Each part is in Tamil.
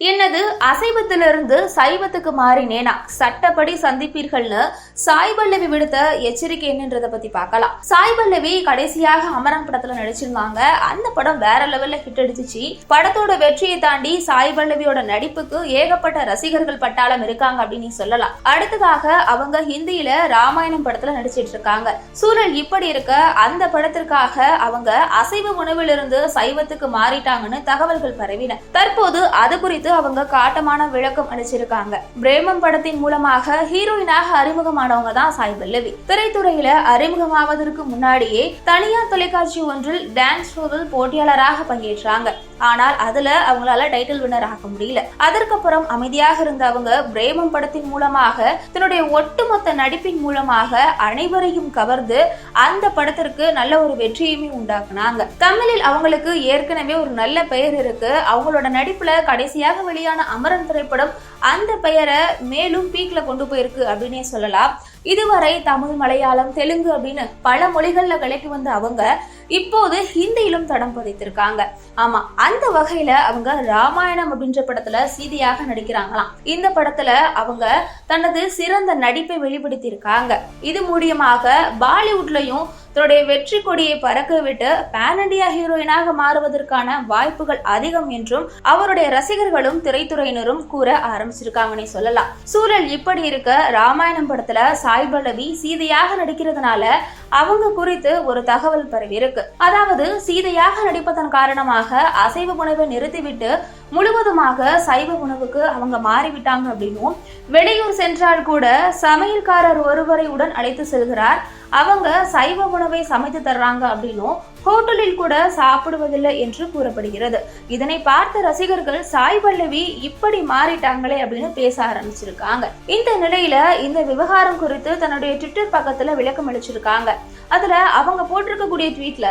என்னது அசைவத்திலிருந்து சைவத்துக்கு மாறினேனா சட்டப்படி சந்திப்பீர்கள்னு சாய் பல்லவி விடுத்த எச்சரிக்கை என்னன்றத பத்தி பார்க்கலாம். சாய் பல்லவி கடைசியாக அமரன் படத்துல நடிச்சிருந்தாங்க. அந்த படம் வேற லெவல்ல ஹிட் அடிச்சிச்சு. படத்தோட வெற்றியை தாண்டி சாய் பல்லவியோட நடிப்புக்கு ஏகப்பட்ட ரசிகர்கள் பட்டாளம் இருக்காங்க அப்படின்னு சொல்லலாம். அடுத்ததாக அவங்க ஹிந்தியில ராமாயணம் படத்துல நடிச்சிட்டு இருக்காங்க. சூழல் இப்படி இருக்க அந்த படத்திற்காக அவங்க அசைவ உணவிலிருந்து சைவத்துக்கு மாறிட்டாங்கன்னு தகவல்கள் பரவின. தற்போது அது குறித்து அவங்க காட்டமான விளக்கம் அளிச்சிருக்காங்க பிரேமம் படத்தின் மூலமாக ஹீரோயினாக அறிமுகமானவங்க தான் சாய் பல்லவி. திரைத்துறையில அறிமுகமாவதற்கு முன்னாடியே தனியார் தொலைக்காட்சி ஒன்றில் டான்ஸ் ஷோவில் போட்டியாளராக பங்கேற்றாங்க. ஆனால் அதுல அவங்களால டைட்டில் வின்னர் ஆக முடியல. அதற்கப்புறம் அமைதியாக இருந்த அவங்க பிரேமம் படத்தின் மூலமாக தன்னுடைய ஒட்டுமொத்த நடிப்பின் மூலமாக அனைவரையும் கவர்ந்து அந்த படத்திற்கு நல்ல ஒரு வெற்றியுமே உண்டாக்குனாங்க. தமிழில் அவங்களுக்கு ஏற்கனவே ஒரு நல்ல பெயர் இருக்கு. அவங்களோட நடிப்புல கடைசியாக வெளியான அமரன் திரைப்படம் அந்த பெயரை மேலும் பீக்ல கொண்டு போயிருக்கு அப்படின்னே சொல்லலாம். இதுவரை தமிழ் மலையாளம் தெலுங்கு அப்படின்னு பல மொழிகளில் விலைக்கு வந்த அவங்க இப்போது ஹிந்தியிலும் தடம் பதித்திருக்காங்க. ஆமா அந்த வகையில அவங்க ராமாயணம் அப்படின்ற படத்துல சீதையாக நடிக்கிறாங்களாம். இந்த படத்துல அவங்க தனது சிறந்த நடிப்பை வெளிப்படுத்தியிருக்காங்க. இது மூலியமாக பாலிவுட்லயும் தன்னுடைய வெற்றி கொடியை பறக்க விட்டு பேன் இண்டியா ஹீரோயினாக மாறுவதற்கான வாய்ப்புகள் அதிகம் என்றும் அவருடைய ரசிகர்களும் திரைத்துறையினரும் கூற ஆரம்பிச்சிருக்காங்கன்னே சொல்லலாம். சூழல் இப்படி இருக்க ராமாயணம் படத்துல சாய் பல்லவி சீதையாக நடிக்கிறதுனால அவங்க குறித்து ஒரு தகவல் பரவி இருக்கு. அதாவது சீதையாக நடிப்பதன் காரணமாக அசைவு உணவை நிறுத்திவிட்டு முழுவதுமாக சைவ உணவுக்கு அவங்க மாறிவிட்டாங்க அப்படின்னும் வெளியூர் சென்றால் கூட சமையல்காரர் ஒருவரை உடன் அழைத்து செல்கிறார். அவங்க சைவ உணவை சமைத்து தர்றாங்க அப்படின்னும் ஹோட்டலில் கூட சாப்பிடுவதில்லை என்று கூறப்படுகிறது. இதனை பார்த்த ரசிகர்கள் சாய் பல்லவி இப்படி மாறிட்டாங்களே அப்படின்னு பேச ஆரம்பிச்சிருக்காங்க. இந்த நிலையில இந்த விவகாரம் குறித்து தன்னுடைய ட்விட்டர் பக்கத்துல விளக்கம் அளிச்சிருக்காங்க. அதுல அவங்க போட்டிருக்கக்கூடிய ட்வீட்ல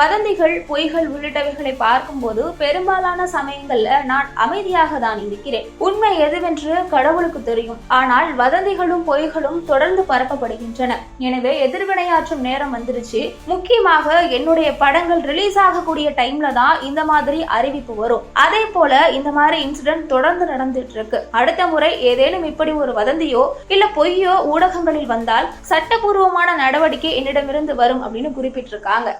வதந்திகள் பொய்கள் உள்ளிட்டவைகளை பார்க்கும்போது பெரும்பாலான சமயங்கள்ல நான் அமைதியாக தான் இருக்கிறேன். உண்மை எதுவென்று கடவுளுக்கு தெரியும். ஆனால் வதந்திகளும் பொய்களும் தொடர்ந்து பரப்பப்படுகின்றன. எனவே எதிர்வினையாற்றும் நேரம் வந்துருச்சு. முக்கியமாக என்னுடைய படங்கள் ரிலீஸ் ஆகக்கூடிய டைம்ல தான் இந்த மாதிரி அறிவிப்பு வரும். அதே போல இந்த மாதிரி இன்சிடென்ட் தொடர்ந்து நடந்துட்டு இருக்கு அடுத்த முறை ஏதேனும் இப்படி ஒரு வதந்தியோ இல்ல பொய்யோ ஊடகங்களில் வந்தால் சட்டபூர்வமான நடவடிக்கை என்னிடமிருந்து வரும் அப்படின்னு குறிப்பிட்டிருக்காங்க.